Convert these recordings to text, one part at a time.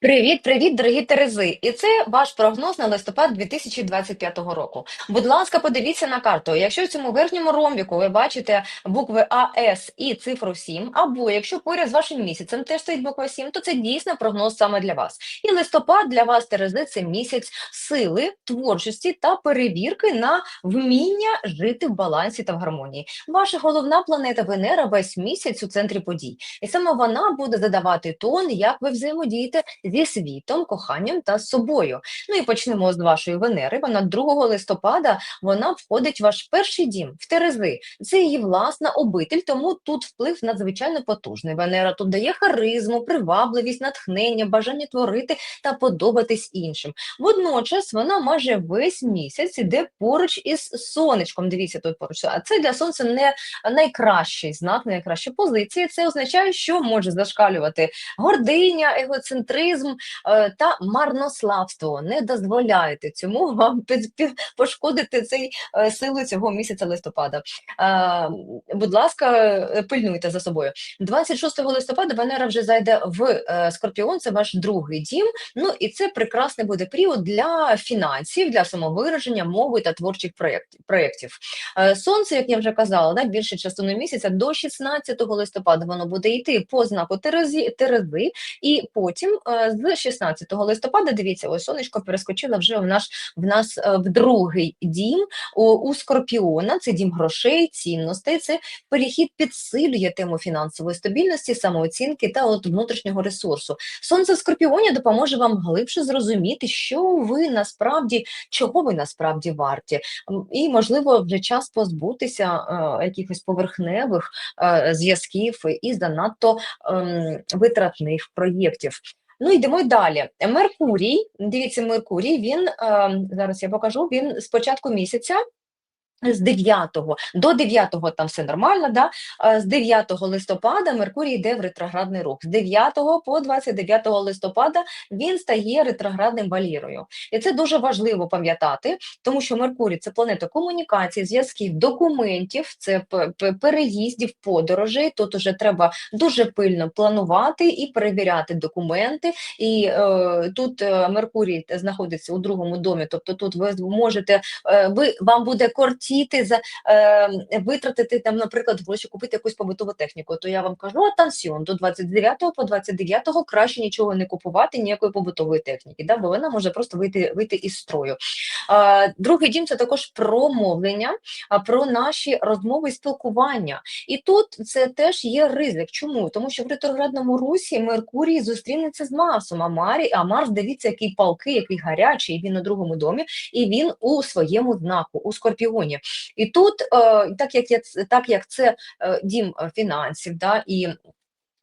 Привіт, привіт, дорогі Терези! І це ваш прогноз на листопад 2025 року. Будь ласка, подивіться на карту. Якщо в цьому верхньому ромбіку ви бачите букви А, С і цифру 7, або якщо поряд з вашим місяцем теж стоїть буква 7, то це дійсно прогноз саме для вас. І листопад для вас, Терези, це місяць сили, творчості та перевірки на вміння жити в балансі та в гармонії. Ваша головна планета Венера весь місяць у центрі подій, і саме вона буде задавати тон, як ви взаємодієте зі світом, коханням та собою. Ну і почнемо з вашої Венери. Вона 2 листопада вона входить в ваш перший дім в Терези. Це її власна обитель, тому тут вплив надзвичайно потужний. Венера тут дає харизму, привабливість, натхнення, бажання творити та подобатись іншим. Водночас вона майже весь місяць іде поруч із сонечком. Дивіться тут поруч. А це для сонця не найкращий знак, найкраща позиція. Це означає, що може зашкалювати гординя, егоцентризм е, та марнославство. Не дозволяйте цьому вам пошкодити цей е, силу цього місяця листопада. Е, будь ласка, пильнуйте за собою. 26 листопада Венера вже зайде в Скорпіон, це ваш другий дім. Ну і це прекрасний буде період для фінансів, для самовираження, мови та творчих проєктів. Сонце, як я вже казала, да, більше частину місяця до 16 листопада воно буде йти по знаку Терези, Терези і потім з 16 листопада, дивіться, ось сонечко перескочило вже в наш в нас е, в другий дім у, Скорпіона. Це дім грошей, цінностей. Це перехід підсилює тему фінансової стабільності, самооцінки та от внутрішнього ресурсу. Сонце в Скорпіоні допоможе вам глибше зрозуміти, що ви насправді, чого ви насправді варті, і можливо вже час позбутися е, якихось поверхневих е, зв'язків і занадто ем, витратних проєктів. Ну йдемо далі. Меркурій, дивіться, Меркурій, він ем, зараз я покажу. Він з початку місяця. З 9 до 9 там все нормально, да? Е, з 9 листопада Меркурій йде в ретроградний рух. З 9 по 29 листопада він стає ретроградним валірою. І це дуже важливо пам'ятати, тому що Меркурій це планета комунікації, зв'язків, документів, це переїздів, подорожей. Тут уже треба дуже пильно планувати і перевіряти документи. І е, тут е, Меркурій знаходиться у другому домі, тобто тут ви можете, е, ви вам буде кортіти за е, витратити там, наприклад, гроші, купити якусь побутову техніку. То я вам кажу, атансіон до 29 по 29 краще нічого не купувати, ніякої побутової техніки, да, бо вона може просто вийти вийти із строю. Е, другий дім це також про мовлення, а про наші розмови і спілкування. І тут це теж є ризик. Чому? Тому що в ретроградному русі Меркурій зустрінеться з Марсом, а, Марі, а Марс, дивіться, який палкий, який гарячий, він у другому домі, і він у своєму знаку, у Скорпіоні. І тут, е, так як я, так як це е, дім е, фінансів, да, і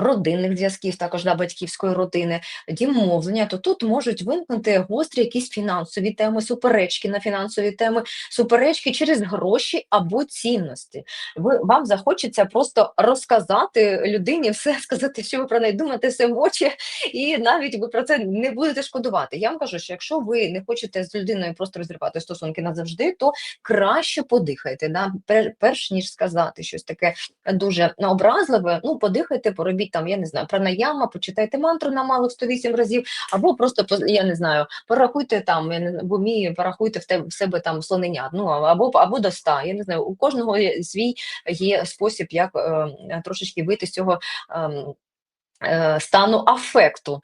родинних зв'язків, також да, батьківської родини, дім мовлення, то тут можуть виникнути гострі якісь фінансові теми, суперечки на фінансові теми, суперечки через гроші або цінності. Ви, вам захочеться просто розказати людині все, сказати, що ви про неї думаєте, все очі, і навіть ви про це не будете шкодувати. Я вам кажу, що якщо ви не хочете з людиною просто розривати стосунки назавжди, то краще подихайте, да? перш ніж сказати щось таке дуже образливе, ну подихайте, поробіть там, я не знаю, пранаяма, почитайте мантру на малих 108 разів, або просто я не знаю, порахуйте там, я не в порахуйте в тебе в себе там слоненят, ну або або до 100, я не знаю, у кожного свій є спосіб, як е, трошечки вийти з цього. е, Стану афекту.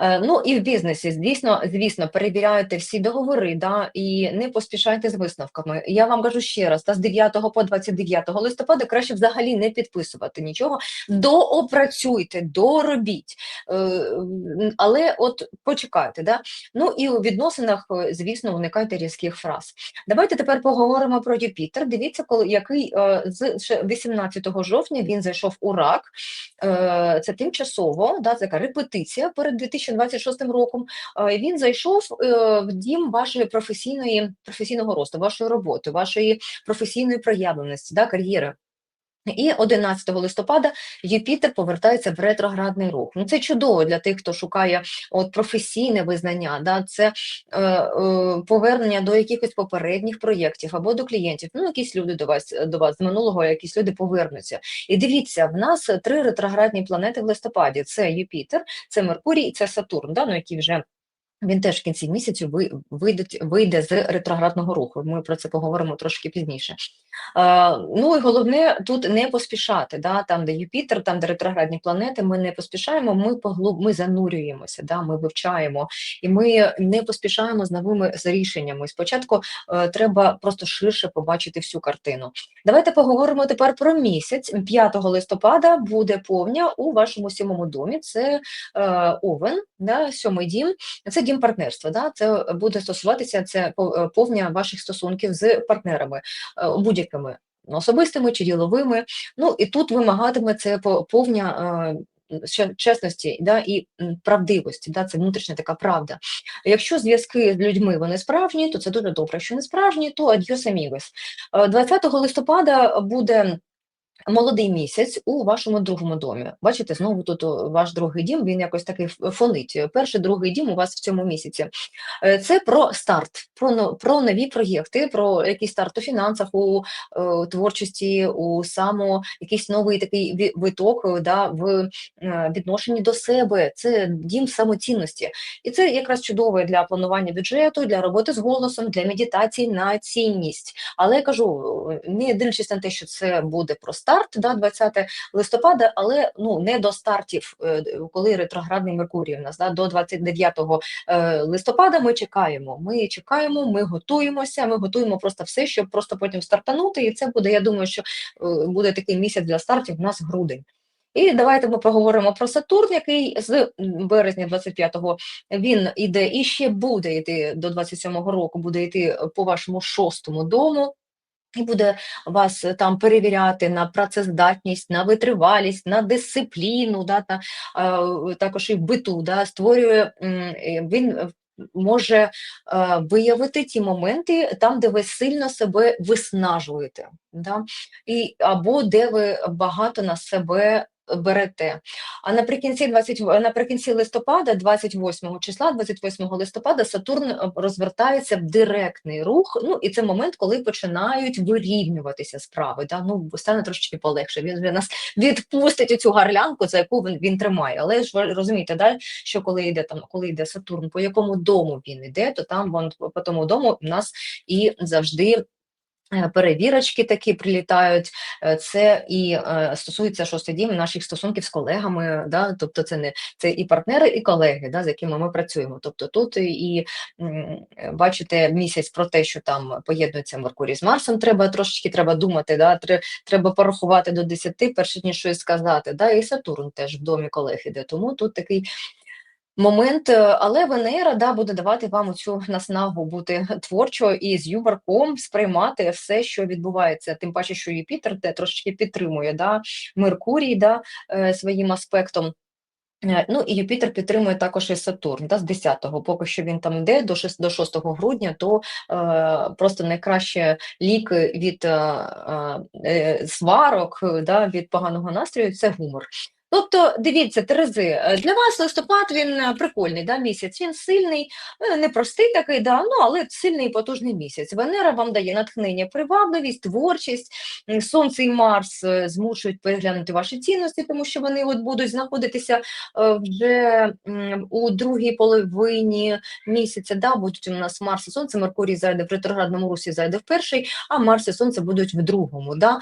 Е, Ну і в бізнесі, звісно, звісно, перевіряйте всі договори, да, і не поспішайте з висновками. Я вам кажу ще раз, та з 9 по 29 листопада краще взагалі не підписувати нічого, доопрацюйте, доробіть. Е, Але от почекайте, да? Ну і у відносинах, е, звісно, уникайте різких фраз. Давайте тепер поговоримо про Юпітер. Дивіться, коли який е, з 18 жовтня він зайшов у рак. Е, Це тимчасово, да, це така репетиція перед 2026 роком. Він зайшов е, в дім вашої професійної професійного росту, вашої роботи, вашої професійної проявленості, да, кар'єри. І 11 листопада Юпітер повертається в ретроградний рух. Ну це чудово для тих, хто шукає от професійне визнання. Да? Це е, е, повернення до якихось попередніх проєктів або до клієнтів. Ну, якісь люди до вас до вас з минулого, якісь люди повернуться. І дивіться, в нас три ретроградні планети в листопаді: це Юпітер, це Меркурій і це Сатурн, да? ну, які вже. Він теж в кінці місяцю вийде, вийде з ретроградного руху. Ми про це поговоримо трошки пізніше. Е, ну і головне тут не поспішати. Да? Там, де Юпітер, там де ретроградні планети, ми не поспішаємо, ми поглуб, ми занурюємося, да? ми вивчаємо і ми не поспішаємо з новими рішеннями. Спочатку е, треба просто ширше побачити всю картину. Давайте поговоримо тепер про місяць. 5 листопада буде повня у вашому сьомому домі. Це е, Овен, да? сьомий дім. Це дім партнерства. Да? Це буде стосуватися це е, повня ваших стосунків з партнерами е, будь-якими особистими чи діловими. Ну і тут вимагатиме це повня. Е, чесності да, і правдивості, да, це внутрішня така правда. Якщо зв'язки з людьми вони справжні, то це дуже добре. Якщо не справжні, то адьос амігос. 20 листопада буде Молодий місяць у вашому другому домі. Бачите, знову тут ваш другий дім, він якось такий фонить. Перший, другий дім у вас в цьому місяці. Е, це про старт, про про нові проєкти, про якийсь старт у фінансах, у е, творчості, у само якийсь новий такий виток да, в е, відношенні до себе. Це дім самоцінності. І це якраз чудове для планування бюджету, для роботи з голосом, для медитації на цінність. Але я кажу, не дивлячись на те, що це буде про старт, старт, да, 20 листопада, але ну не до стартів, е, коли ретроградний Меркурій у нас да, до 29 е, листопада. Ми чекаємо. Ми чекаємо, ми готуємося. Ми готуємо просто все, щоб просто потім стартанути. І це буде. Я думаю, що е, буде такий місяць для стартів. У нас грудень. І давайте ми поговоримо про Сатурн, який з березня 25-го він іде і ще буде йти до 27-го року, буде йти по вашому шостому дому. І буде вас е, там перевіряти на працездатність, на витривалість, на дисципліну, да, та, е, також і биту, да, створює він може е, виявити ті моменти там, де ви сильно себе виснажуєте, да, і або де ви багато на себе берете. А наприкінці 20, наприкінці листопада, 28 числа, 28 листопада, Сатурн е, розвертається в директний рух. Ну і це момент, коли починають вирівнюватися справи. Да? Ну стане трошечки полегше. Він, він нас відпустить цю гарлянку, за яку він він тримає. Але ж ви розумієте, да, що коли йде там, коли йде Сатурн, по якому дому він йде, то там вон по тому дому у нас і завжди. Е, перевірочки такі прилітають, е, це і е, стосується шостий дім наших стосунків з колегами, да, тобто це не це і партнери, і колеги, да, з якими ми працюємо. Тобто тут і бачите місяць про те, що там поєднується Меркурій з Марсом, треба трошечки треба думати, да, треба порахувати до 10, перш ніж щось сказати. Да, І Сатурн теж в домі колег іде. Тому тут такий момент, е, але Венера да, буде давати вам цю наснагу бути творчо і з юморком сприймати все, що відбувається. Тим паче, що Юпітер те трошечки підтримує да, Меркурій да, е, своїм аспектом. Е, ну і Юпітер підтримує також і Сатурн да, з 10-го, поки що він там йде до 6, до 6 грудня, то е, просто найкраще ліки від е, е, сварок, да, від поганого настрою це гумор. Тобто, дивіться, Терези, е, для вас листопад він е, прикольний да, місяць, він сильний, е, непростий такий, да, ну, але сильний і потужний місяць. Венера вам дає натхнення, привабливість, творчість, Сонце і Марс змушують переглянути ваші цінності, тому що вони от будуть знаходитися вже у другій половині місяця. Да, Будуть у нас Марс і Сонце, Меркурій зайде в ретроградному русі, зайде в перший, а Марс і Сонце будуть в другому. Да,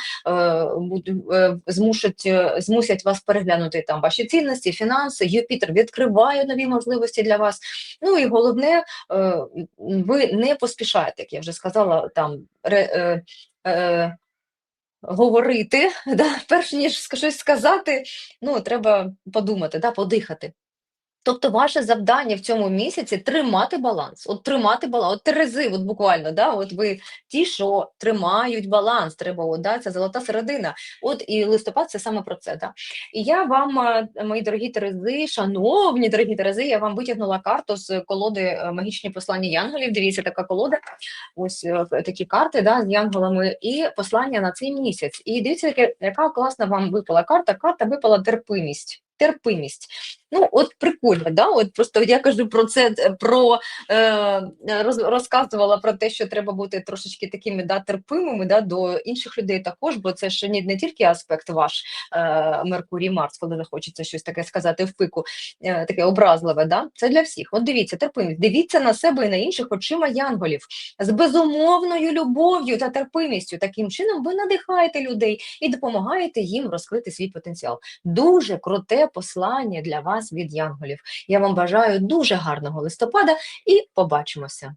змушать, змусять вас переглянути переглянути там ваші цінності, фінанси. Юпітер відкриває нові можливості для вас. Ну і головне, е, ви не поспішаєте, як я вже сказала, там ре, е, е, говорити, да, перш ніж щось сказати, ну треба подумати, да, подихати. Тобто ваше завдання в цьому місяці тримати баланс. От тримати баланс, от терези, от буквально, да, от ви ті, що тримають баланс, треба, от, да, це золота середина. От і листопад це саме про це. Да. І я вам, е, мої дорогі терези, шановні дорогі терези, я вам витягнула карту з колоди е, магічні послання янголів. Дивіться, така колода, ось е, такі карти да, з янголами, і послання на цей місяць. І дивіться, яка класна вам випала карта. Карта випала терпимість. Терпимість. Ну, от прикольно, да? От просто я кажу про це, е, про е, роз, розказувала про те, що треба бути трошечки такими да, терпимими да, до інших людей також, бо це ж не, не тільки аспект ваш е, Меркурій Марс, коли захочеться щось таке сказати в пику, е, таке образливе, да? це для всіх. От дивіться, терпимість, дивіться на себе і на інших очима янголів з безумовною любов'ю та терпимістю. Таким чином ви надихаєте людей і допомагаєте їм розкрити свій потенціал. Дуже круте послання для вас від янголів. Я вам бажаю дуже гарного листопада і побачимося.